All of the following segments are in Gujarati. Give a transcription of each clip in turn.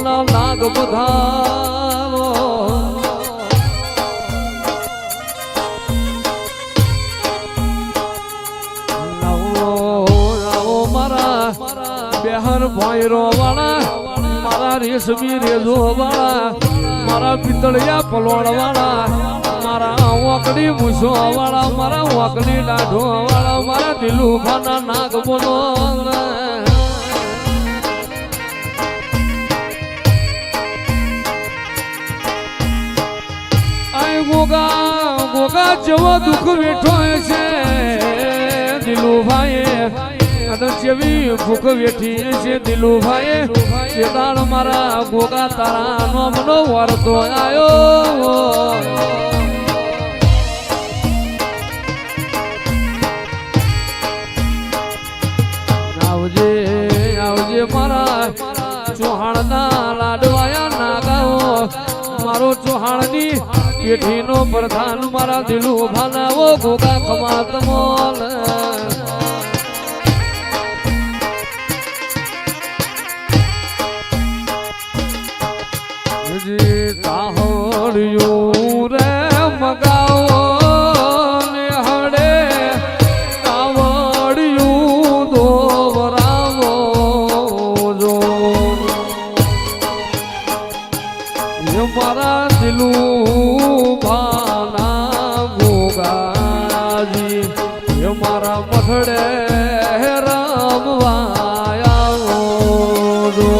ભોળાના નાગ બધાવો. બેહર ભોયરો વાળા, મારા રેશમી રેજો વાળા, મારા પિતળિયા પલોડ વાળા, મારા વાકડી મૂસો વાળા, મારા વાકડી દાઢો વાળા, મારા દિલુ ખાના નાગ બોલો ગોગા ગોગા જેવો દુઃખ વેઠો છે. દિલુભાઈ અને જેવી ભૂખ વેઠી છે દિલુભાઈ દાળ મારા ગોગા તારા નોમનો વરતો આયો. આવજે આવજે મારા ચૌહાણના મારો ચૌહાણની પેઢીનો પ્રધાન મારા દિલુ ભાનાવો ગોગા ખમાત મોલ. જી ગોગાજી એ મારા મથડે રમવાયા જો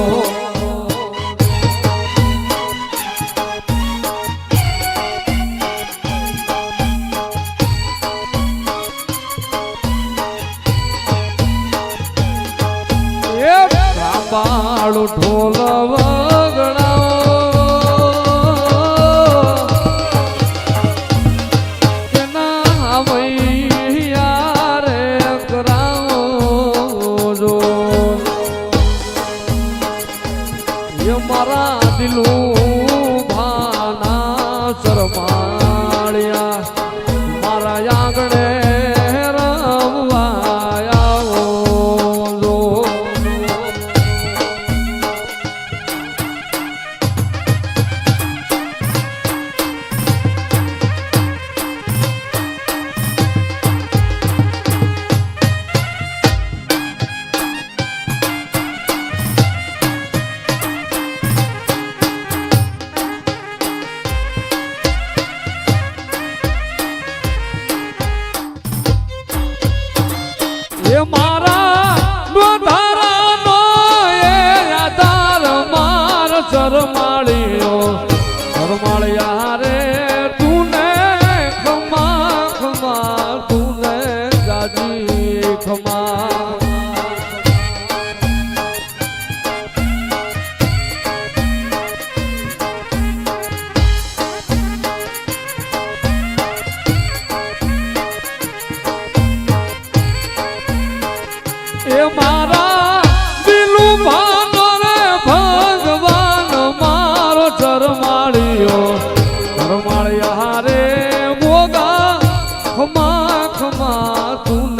ખમા ખમા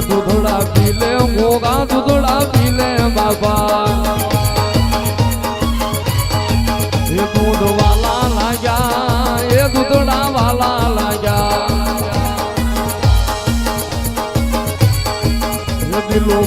દૂધડા પી લે મોગા દૂધડા પી લે બાબા એ દૂધ વાલા લાગ્યા, એ દૂધડા વાલા લાગ્યા દિલો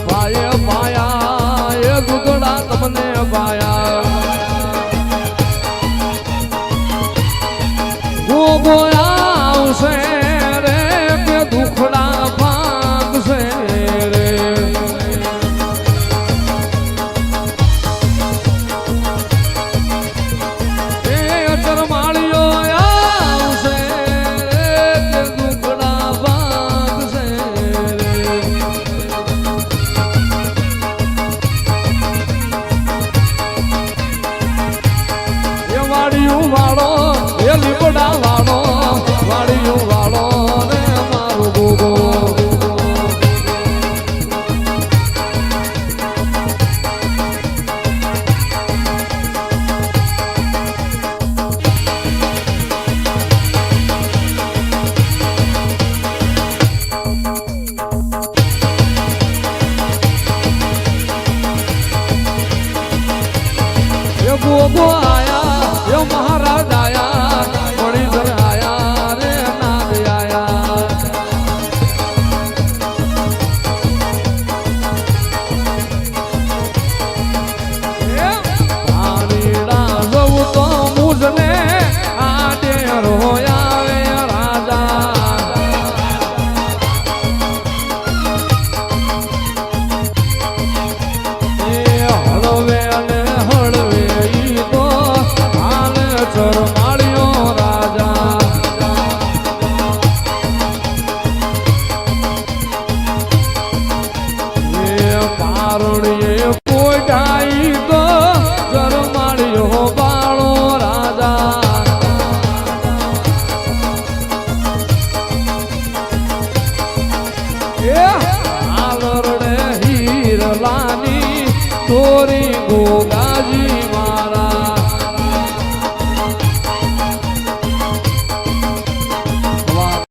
hope